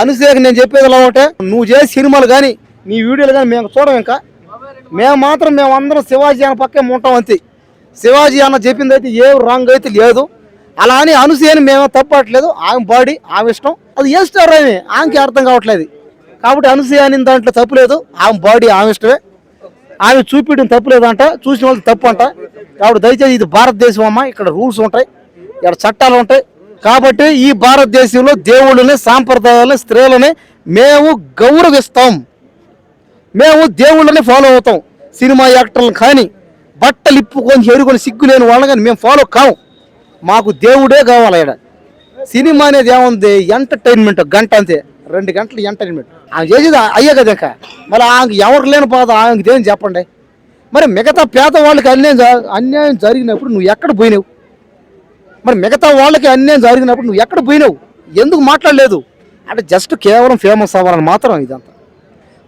అనుసేకి నేను చెప్పేది ఎలా ఉంటే నువ్వు చేసే సినిమాలు కానీ నీ వీడియోలు కానీ మేము చూడం ఇంకా. మేము మాత్రం మేము అందరం శివాజీ అన్న పక్కే ఉంటాం అంతే. శివాజీ అన్న చెప్పింది అయితే ఏ రాంగ్ అయితే లేదు. అలా అని అనుసేని మేము తప్పట్లేదు. ఆమె బాడీ ఆమె ఇష్టం. అది ఏ స్టార్ ఆమె? ఆమెకి అర్థం కావట్లేదు. కాబట్టి అనుసూయ అని దాంట్లో తప్పులేదు ఆమె బాడీ ఆమె ఇష్టమే. ఆమె చూపించడం తప్పులేదు అంట చూసిన వాళ్ళు తప్పు అంట. కాబట్టి దయచేసి ఇది భారతదేశం అమ్మ. ఇక్కడ రూల్స్ ఉంటాయి. ఇక్కడ చట్టాలు ఉంటాయి. కాబట్టి ఈ భారతదేశంలో దేవుళ్ళని సాంప్రదాయాలని స్త్రీలని మేము గౌరవిస్తాం. మేము దేవుళ్ళని ఫాలో అవుతాం. సినిమా యాక్టర్లను కానీ బట్టలు ఇప్పుకొని ఎరుకొని సిగ్గు లేని వాళ్ళని కానీ మేము ఫాలో కాము. మాకు దేవుడే కావాలి ఇక్కడ సినిమా అనేది ఏముంది? ఎంటర్టైన్మెంట్ గంట అంతే. రెండు గంటలు ఎంటర్టైన్మెంట్ ఆమె చేసేది అయ్యే కదా ఇంకా. మరి ఆమెకి ఎవరు లేని బాధ ఆమెకి దేని చెప్పండి? మరి మిగతా పేదవాళ్ళకి అన్యాయం అన్యాయం జరిగినప్పుడు నువ్వు ఎక్కడ పోయినావు? మరి మిగతా వాళ్ళకి అన్యాయం జరిగినప్పుడు నువ్వు ఎక్కడ పోయినావు? ఎందుకు మాట్లాడలేదు? అంటే జస్ట్ కేవలం ఫేమస్ అవ్వాలని మాత్రం ఇదంతా.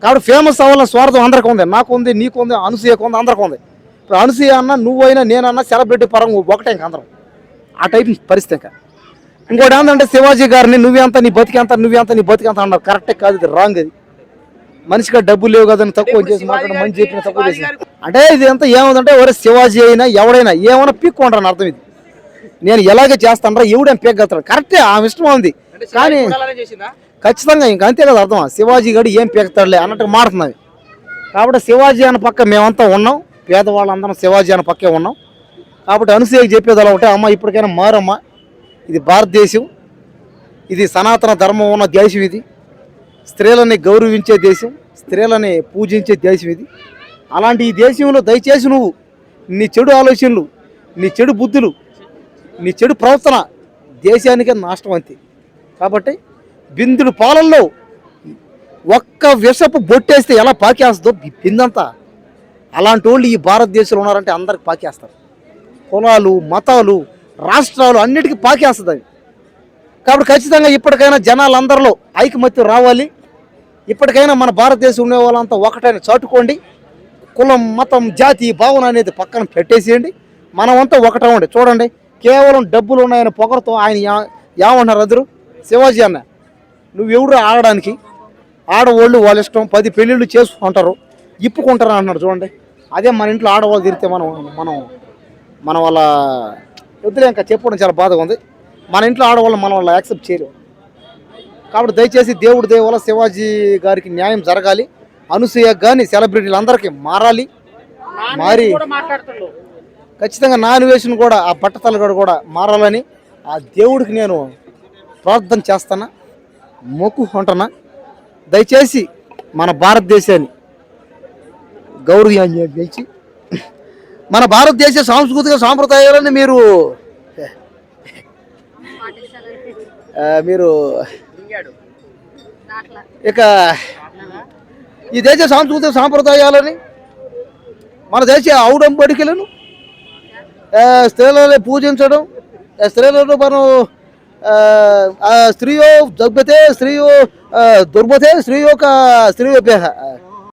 కాబట్టి ఫేమస్ అవ్వాలని స్వార్థం అందరికి ఉంది. నాకు ఉంది నీకు ఉంది అనసూయకు ఉంది అందరికి ఉంది. ఇప్పుడు అనసూయ అన్న నువ్వైనా నేనన్నా సెలబ్రిటీ పరంగా ఒకటే ఇంక అందరం. ఆ టైప్ పరిస్థితి ఇంకా. ఇంకోటి ఏంటంటే శివాజీ గారిని నువ్వెంత నీ బతికెంత నువ్వెంత నీ బతికెంత అన్నారు. కరెక్టే కాదు ఇది రాంగ్ ఇది. మనిషిగా డబ్బులు లేవు కదని తక్కువ చేసి మాట్లాడి మంచి చెప్పిన తక్కువ చేసి. అంటే ఇది ఎంత ఏముందంటే ఒరే శివాజీ అయినా ఎవడైనా ఏమైనా పీక్కుంటారని అర్థం ఇది. నేను ఎలాగే చేస్తానరా? ఎవడేం పీకగలుగుతాడు కరెక్టే ఆమె ఇష్టం ఉంది. కానీ ఖచ్చితంగా ఇంక అంతే కదా అర్థం శివాజీ గడి ఏం పీకుతాడులే అన్నట్టు మాడుతున్నాయి కాబట్టి శివాజీ అన్న పక్క మేమంతా ఉన్నాం. పేదవాళ్ళందరం శివాజీ అన్న పక్కే ఉన్నాం. కాబట్టి అనుసూయకి చెప్పేది అలా ఒకటే అమ్మ ఇప్పటికైనా మారమ్మ. ఇది భారతదేశం. ఇది సనాతన ధర్మం ఉన్న దేశం ఇది. స్త్రీలని గౌరవించే దేశం స్త్రీలని పూజించే దేశం ఇది. అలాంటి ఈ దేశంలో దయచేసి నువ్వు నీ చెడు ఆలోచనలు నీ చెడు బుద్ధులు నీ చెడు ప్రవర్తన దేశానికే నాశనం అంతే. కాబట్టి బిందుడు పాలల్లో ఒక్క విషపు బొట్టేస్తే ఎలా పాకేస్తుందో బిందంతా. అలాంటి వాళ్ళు ఈ భారతదేశంలో ఉన్నారంటే అందరికి పాకేస్తారు. కులాలు మతాలు రాష్ట్రాలు అన్నిటికీ పాకేస్తుంది అవి కాబట్టి ఖచ్చితంగా ఇప్పటికైనా జనాలందరిలో ఐకమత్యం రావాలి. ఇప్పటికైనా మన భారతదేశం ఉండే వాళ్ళంతా ఒకటైనా చాటుకోండి. కులం మతం జాతి భావన అనేది పక్కన పెట్టేసేయండి. మనమంతా ఒకటే ఉండే చూడండి. కేవలం డబ్బులు ఉన్నాయని పొగరతో ఆయన ఏమన్నారు అందరూ? శివాజీ అన్న నువ్వెవరు ఆడడానికి? ఆడవాళ్ళు వాళ్ళ ఇష్టం పది పెళ్ళిళ్ళు చేసుకుంటారు ఇప్పుకుంటారు అన్నాడు చూడండి. అదే మన ఇంట్లో ఆడవాళ్ళు తిరిగితే మనం మనం మన వాళ్ళ వద్దులే ఇంకా చెప్పడం చాలా బాధగా ఉంది. మన ఇంట్లో ఆడవాళ్ళు మన వాళ్ళ యాక్సెప్ట్ చేయలేము కాబట్టి దయచేసి దేవుడి దయ వల్ల శివాజీ గారికి న్యాయం జరగాలి. అనసూయ కానీ సెలబ్రిటీలు అందరికీ మారాలి మారి ఖచ్చితంగా నాన్ కూడా ఆ బట్టతలగడు కూడా మారాలని ఆ దేవుడికి నేను ప్రార్థన చేస్తానా మొక్కు ఉంటున్నా దయచేసి మన భారతదేశాన్ని గౌరవం గెలిచి మన భారతదేశ సాంస్కృతిక సాంప్రదాయాలని మీరు మీరు ఇక ఈ దేశ సాంస్కృతిక సాంప్రదాయాలని మన దేశ ఔడంబడికలను స్త్రీలని పూజించడం. స్త్రీలను మనం స్త్రీయో జగ్బతే స్త్రీయో దుర్మతే స్త్రీ యొక్క స్త్రీ